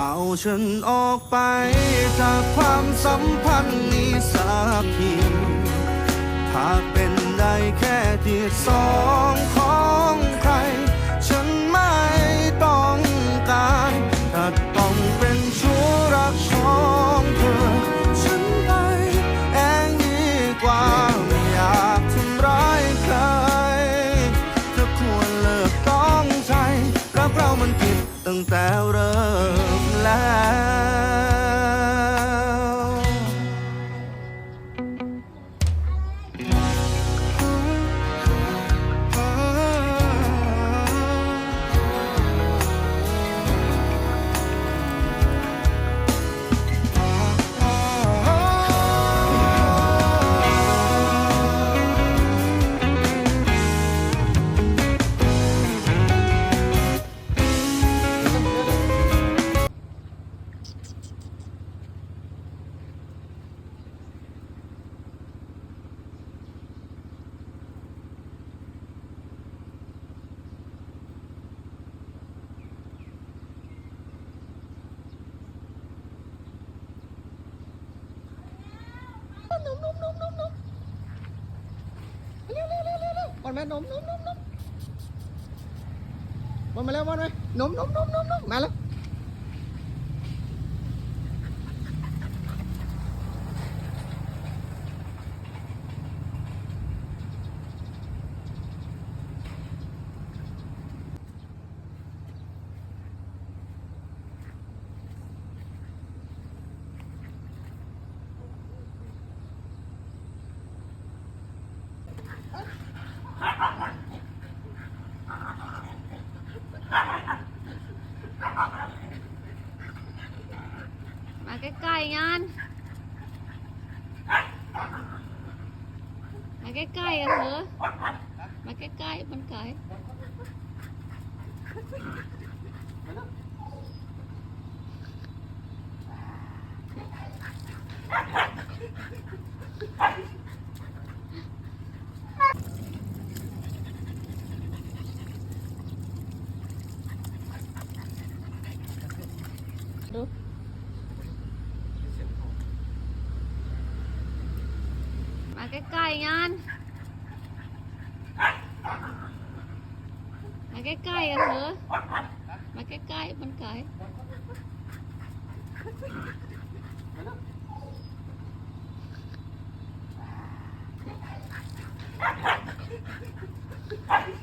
เอาฉันออกไปจากความสัมพันธ์นี้สักทีถ้าเป็นได้แค่ที่สองของใคร วเร็วเร็วบอลมานมนมนมนมบอลมาแล้วบอลมานมนมนมนมนมมาแล้ว มาใกล้ๆงานมาใกล้ๆกันเถอะมาใกล้ๆมันไกลมา ใกล้ๆงานมาใกล้ๆกันเถอะมาใกล้ๆมันไก่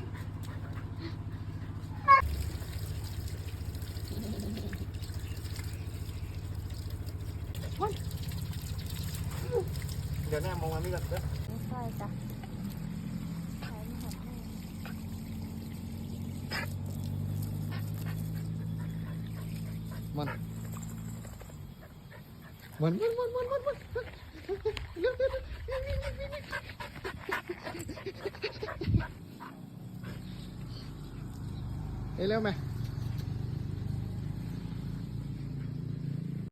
เดี๋ยวแน่มองมันไม่ก่อนเด้อไม่ใช่จ้ะมัน มัน มัน มัน มัน มัน มันเร็วเร็วเร็วเร็วเร็วไหม